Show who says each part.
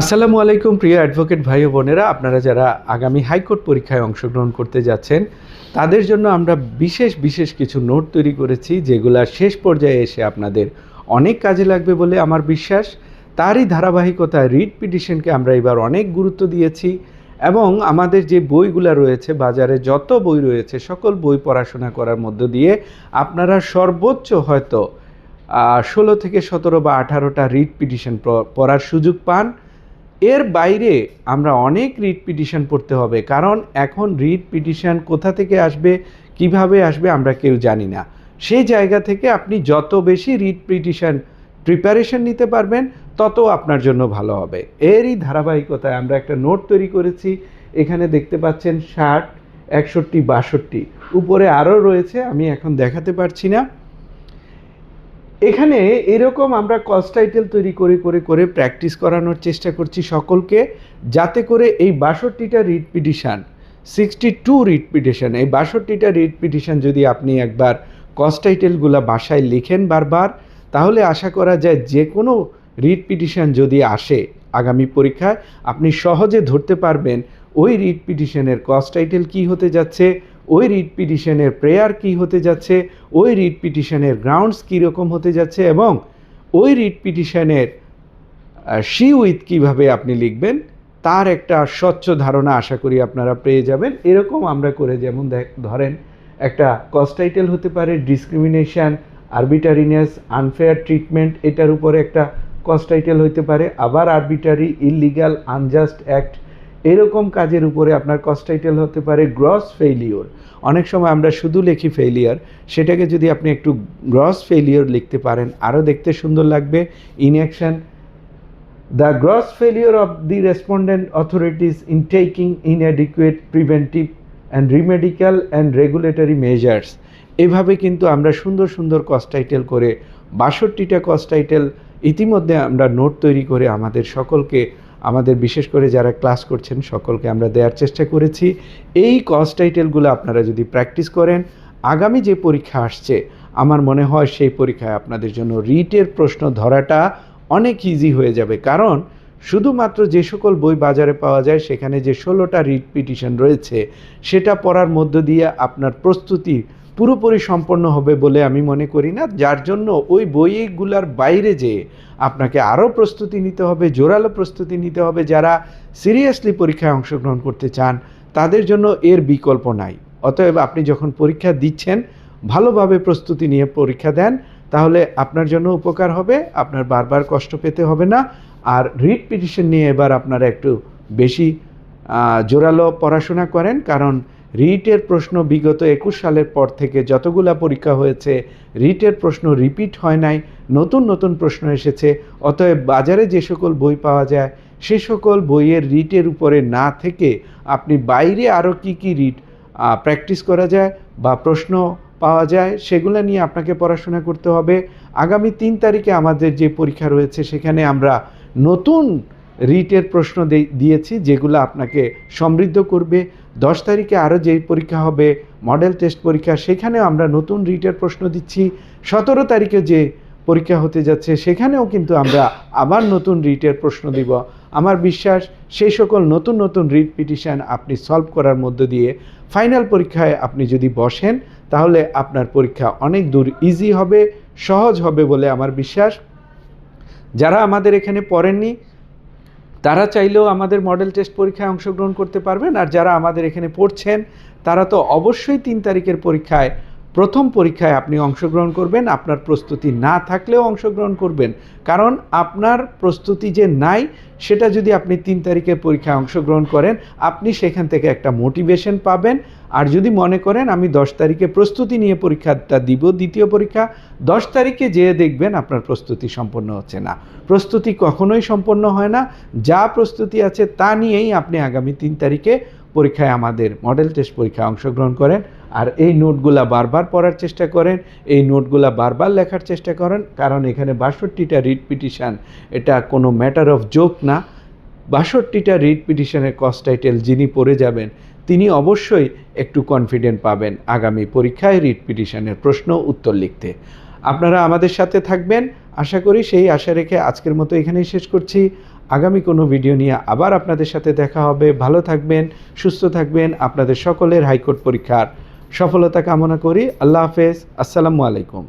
Speaker 1: আসসালামু আলাইকুম প্রিয় অ্যাডভোকেট ভাই ও বোনেরা, আপনারা যারা আগামী হাইকোর্ট পরীক্ষায় অংশগ্রহণ করতে যাচ্ছেন, তাদের জন্য আমরা বিশেষ বিশেষ কিছু নোট তৈরি করেছি, যেগুলা শেষ পর্যায়ে এসে আপনাদের অনেক কাজে লাগবে বলে আমার বিশ্বাস। তারই ধারাবাহিকতায় রিট পিটিশনকে আমরা এবার অনেক গুরুত্ব দিয়েছি এবং আমাদের যে বইগুলো রয়েছে, বাজারে যত বই রয়েছে, সকল বই পড়াশোনা করার মধ্য দিয়ে আপনারা সর্বোচ্চ হয়তো ষোলো থেকে সতেরো বা আঠারোটা রিট পিটিশন পড়ার সুযোগ পান। এর বাইরে আমরা অনেক রিট পিটিশন পড়তে হবে, কারণ এখন রিট পিটিশন কোথা থেকে আসবে, কীভাবে আসবে আমরা কেউ জানি না। সেই জায়গা থেকে আপনি যত বেশি রিট পিটিশন প্রিপারেশন নিতে পারবেন, তত আপনার জন্য ভালো হবে। এরই ধারাবাহিকতায় আমরা একটা নোট তৈরি করেছি, এখানে দেখতে পাচ্ছেন ষাট, একষট্টি, বাষট্টি। উপরে আরও রয়েছে, আমি এখন দেখাতে পারছি না। এখানে এরকম আমরা কস্ট টাইটেল তৈরি করে করে করে প্র্যাকটিস করানোর চেষ্টা করছি সকলকে, যাতে করে এই বাষট্টিটা writ petition sixty two writ petition এই বাষট্টিটা রিট পিটিশন যদি আপনি একবার কস্ট টাইটেলগুলো বাসায় লিখেন বারবার, তাহলে আশা করা যায় যে কোনো পিটিশন যদি আসে আগামী পরীক্ষায়, আপনি সহজে ধরতে পারবেন ওই রিট পিটিশনের কস্ট টাইটেল কী হতে যাচ্ছে ওই রিট পিটিশনের প্রেয়ার কী হতে যাচ্ছে, ওই রিট পিটিশনের গ্রাউন্ডস কীরকম হতে যাচ্ছে এবং ওই রিট পিটিশনের শি উইথ কীভাবে আপনি লিখবেন, তার একটা স্বচ্ছ ধারণা আশা করি আপনারা পেয়ে যাবেন। এরকম আমরা করে যেমন ধরেন একটা কস্ট টাইটেল হতে পারে ডিসক্রিমিনেশন আরবিটারিনেস আনফেয়ার ট্রিটমেন্ট এটার উপরে একটা কস্ট টাইটেল হতে পারে, আবার আরবিটারি ইললিগাল আনজাস্ট অ্যাক্ট এরকম কাজের উপরে আপনার কস্ট টাইটেল হতে পারে গ্রস ফেইলিওর অনেক সময় আমরা শুধু লিখি ফেইলিয়ার সেটাকে যদি আপনি একটু গ্রস ফেইলিওর লিখতে পারেন আরও দেখতে সুন্দর লাগবে। Inaction the gross failure of the respondent authorities in taking inadequate preventive and remedial and regulatory measures এভাবে কিন্তু আমরা সুন্দর সুন্দর কস্ট টাইটেল করে বাষট্টিটা কস্ট টাইটেল ইতিমধ্যে আমরা নোট তৈরি করে আমাদের সকলকে আমাদের বিশেষ করে যারা ক্লাস করছেন সকলকে আমরা দেওয়ার চেষ্টা করেছি। এই কস্ট টাইটেলগুলো আপনারা যদি প্র্যাকটিস করেন, আগামী যে পরীক্ষা আসছে, আমার মনে হয় সেই পরীক্ষায় আপনাদের জন্য রিটের প্রশ্ন ধরাটা অনেক ইজি হয়ে যাবে। কারণ শুধুমাত্র যে সকল বই বাজারে পাওয়া যায়, সেখানে যে ষোলোটা রিট পিটিশন রয়েছে, সেটা পড়ার মধ্য দিয়ে আপনার প্রস্তুতি পুরোপুরি সম্পন্ন হবে বলে আমি মনে করি না। যার জন্য ওই বইগুলার বাইরে যে আপনাকে আরও প্রস্তুতি নিতে হবে, জোরালো প্রস্তুতি নিতে হবে, যারা সিরিয়াসলি পরীক্ষায় অংশগ্রহণ করতে চান, তাদের জন্য এর বিকল্প নাই। অতএব আপনি যখন পরীক্ষা দিচ্ছেন, ভালোভাবে প্রস্তুতি নিয়ে পরীক্ষা দেন, তাহলে আপনার জন্য উপকার হবে, আপনার বারবার কষ্ট পেতে হবে না। আর রিট পিটিশন নিয়ে এবার আপনারা একটু বেশি জোরালো পড়াশোনা করেন, কারণ রিটের প্রশ্ন বিগত একুশ সালের পর থেকে যতগুলা পরীক্ষা হয়েছে, রিটের প্রশ্ন রিপিট হয় নাই, নতুন নতুন প্রশ্ন এসেছে, অতএব বাজারে যে সকল বই পাওয়া যায়, সে সকল বইয়ের রিটের উপরে না থেকে আপনি বাইরে আরও কি কি রিট প্র্যাকটিস করা যায় বা প্রশ্ন পাওয়া যায়, সেগুলো নিয়ে আপনাকে পড়াশোনা করতে হবে। আগামী তিন তারিখে আমাদের যে পরীক্ষা রয়েছে, সেখানে আমরা নতুন রিটের প্রশ্ন দিয়েছি, যেগুলো আপনাকে সমৃদ্ধ করবে। দশ তারিখে আরও যে পরীক্ষা হবে মডেল টেস্ট পরীক্ষা, সেখানেও আমরা নতুন রিটের প্রশ্ন দিচ্ছি। সতেরো তারিখে যে পরীক্ষা হতে যাচ্ছে, সেখানেও কিন্তু আমরা আবার নতুন রিটের প্রশ্ন দিব। আমার বিশ্বাস, সেই সকল নতুন নতুন রিট পিটিশান আপনি সলভ করার মধ্য দিয়ে ফাইনাল পরীক্ষায় আপনি যদি বসেন, তাহলে আপনার পরীক্ষা অনেক দূর ইজি হবে, সহজ হবে বলে আমার বিশ্বাস। যারা আমাদের এখানে পড়েননি তারা চাইলেও আমাদের মডেল টেস্ট পরীক্ষায় অংশগ্রহণ করতে পারবেন। আর যারা আমাদের এখানে পড়ছেন, তারা তো অবশ্যই তিন তারিখের পরীক্ষায় প্রথম পরীক্ষায় আপনি অংশগ্রহণ করবেন, আপনার প্রস্তুতি না থাকলেও অংশগ্রহণ করবেন। কারণ আপনার প্রস্তুতি যে নাই, সেটা যদি আপনি তিন তারিখের পরীক্ষায় অংশগ্রহণ করেন, আপনি সেখান থেকে একটা মোটিভেশন পাবেন। আর যদি মনে করেন, আমি দশ তারিখে প্রস্তুতি নিয়ে পরীক্ষাটা দিব, দ্বিতীয় পরীক্ষা, দশ তারিখে যেয়ে দেখবেন আপনার প্রস্তুতি সম্পন্ন হচ্ছে না। প্রস্তুতি কখনোই সম্পন্ন হয় না। যা প্রস্তুতি আছে তা নিয়েই আপনি আগামী তিন তারিখে পরীক্ষায় আমাদের মডেল টেস্ট পরীক্ষায় অংশগ্রহণ করেন আর এই নোটগুলা বারবার পড়ার চেষ্টা করেন, এই নোটগুলা বারবার লেখার চেষ্টা করেন, কারণ এখানে বাষট্টিটা রিট পিটিশান এটা কোনো ম্যাটার অফ জোক না। বাষট্টিটা রিট পিটিশনের কস্ট টাইটেল যিনি পড়ে যাবেন, তিনি অবশ্যই একটু কনফিডেন্ট পাবেন আগামী পরীক্ষায় রিট পিটিশনের প্রশ্ন, উত্তর লিখতে। আপনারা আমাদের সাথে থাকবেন। আশা করি সেই আশা রেখে আজকের মতো এখানেই শেষ করছি। আগামী কোনো ভিডিও নিয়ে আবার আপনাদের সাথে দেখা হবে। ভালো থাকবেন, সুস্থ থাকবেন আপনাদের সকলের হাইকোর্ট পরীক্ষার সফলতা কামনা করি। আল্লাহ হাফেজ। আসসালামু আলাইকুম।